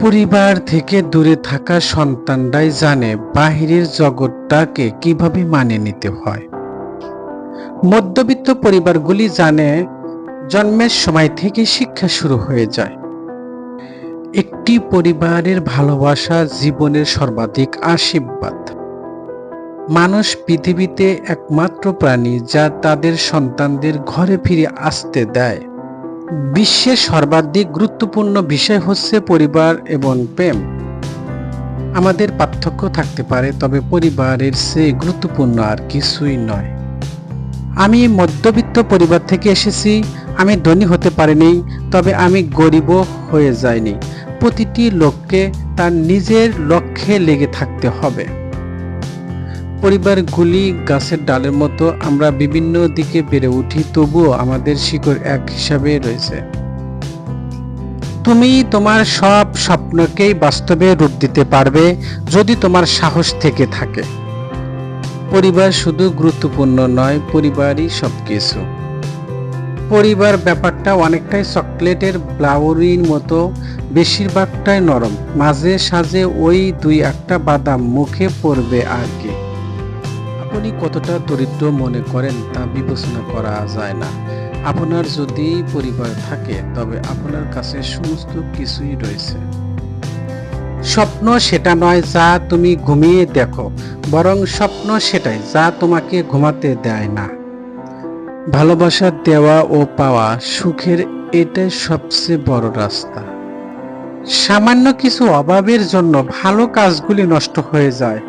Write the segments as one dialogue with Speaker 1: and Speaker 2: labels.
Speaker 1: পরিবার থেকে দূরে থাকা সন্তানরাই জানে বাহিরের জগৎটাকে কীভাবে মানিয়ে নিতে হয়। মধ্যবিত্ত পরিবারগুলি জানে জন্মের সময় থেকে শিক্ষা শুরু হয়ে যায়। একটি পরিবারের ভালোবাসা জীবনের সর্বাধিক আশীর্বাদ। মানুষ পৃথিবীতে একমাত্র প্রাণী যা তাদের সন্তানদের ঘরে ফিরে আসতে দেয়। বিশ্বের সর্বাধিক গুরুত্বপূর্ণ বিষয় হচ্ছে পরিবার এবং প্রেম। আমাদের পার্থক্য থাকতে পারে, তবে পরিবারের চেয়ে গুরুত্বপূর্ণ আর কিছুই নয়। আমি মধ্যবিত্ত পরিবার থেকে এসেছি, আমি ধনী হতে পারিনি, তবে আমি গরিবও হয়ে যাইনি। প্রতিটি লোককে তার নিজের লক্ষ্যে লেগে থাকতে হবে। পরিবারগুলি গাছের ডালের মতো আমরা বিভিন্ন দিকে বেড়ে উঠি, তবুও আমাদের শিকড় এক হিসাবে রয়েছে। তুমি তোমার সব স্বপ্নকেই বাস্তবে রূপ দিতে পারবে যদি তোমার সাহস থেকে থাকে। পরিবার শুধু গুরুত্বপূর্ণ নয়, পরিবারই সবকিছু। পরিবার ব্যাপারটা অনেকটাই চকলেটের ব্লাউরির মতো, বেশিরভাগটাই নরম। মাঝে সাঝে ওই দুই একটা বাদাম মুখে পড়বে আর কি। আপনি কতটা দরিদ্র মনে করেন তা বিবেচনা করা যায় না। আপনার যদি পরিবার থাকে, তবে আপনার কাছে সমস্ত কিছুই রয়েছে। স্বপ্ন সেটা নয় যা তুমি ঘুমিয়ে দেখো, বরং স্বপ্ন সেটাই যা তোমাকে ঘুমাতে দেয় না। ভালোবাসা দেওয়া ও পাওয়া সুখের এটাই সবচেয়ে বড় রাস্তা। সামান্য কিছু অভাবের জন্য ভালো কাজগুলি নষ্ট হয়ে যায়।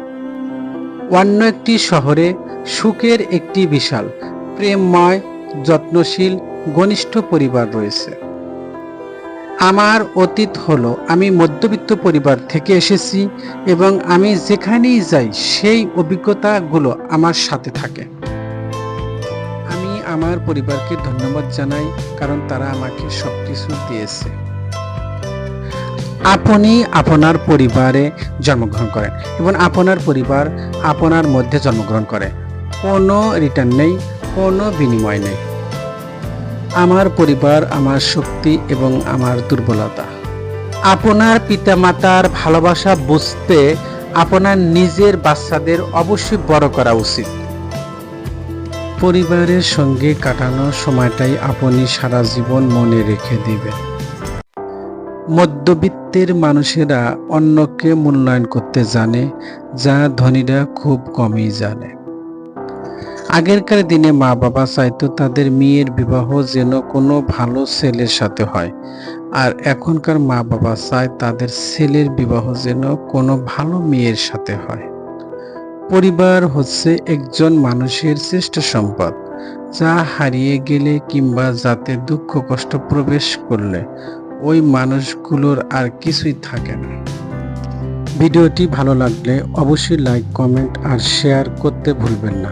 Speaker 1: অন্য একটি শহরে সুখের একটি বিশাল, প্রেমময়, যত্নশীল, ঘনিষ্ঠ পরিবার রয়েছে। আমার অতীত হলো, আমি মধ্যবিত্ত পরিবার থেকে এসেছি এবং আমি যেখানেই যাই, সেই অভিজ্ঞতাগুলো আমার সাথে থাকে। আমি আমার পরিবারকে ধন্যবাদ জানাই, কারণ তারা আমাকে সব কিছু দিয়েছে। আপনি আপনার পরিবারে জন্মগ্রহণ করেন এবং আপনার পরিবার আপনার মধ্যে জন্মগ্রহণ করে। কোনো রিটার্ন নেই, কোনো বিনিময় নেই। আমার পরিবার আমার শক্তি এবং আমার দুর্বলতা। আপনার পিতামাতার ভালোবাসা বুঝতে আপনার নিজের বাচ্চাদের অবশ্যই বড় করা উচিত। পরিবারের সঙ্গে কাটানো সময়টাই আপনি সারা জীবন মনে রেখে দিবেন। মধ্যবিত্তের মানুষেরা অন্যকে মূল্যায়ন করতে জানে, যা ধনীরা খুব কমই জানে। আগেরকার দিনে মা বাবা চাইতো তাদের মেয়ের বিবাহ যেন কোনো ভালো ছেলের সাথে হয়, আর এখনকার মা বাবা চায় তাদের ছেলের বিবাহ যেন কোনো ভালো মেয়ের সাথে হয়। পরিবার হচ্ছে একজন মানুষের শ্রেষ্ঠ সম্পদ, যা হারিয়ে গেলে কিংবা যাতে দুঃখ কষ্ট প্রবেশ করলে ওই মানুষগুলোর আর কিছুই থাকে না। ভিডিওটি ভালো লাগলে অবশ্যই লাইক কমেন্ট আর শেয়ার করতে ভুলবেন না।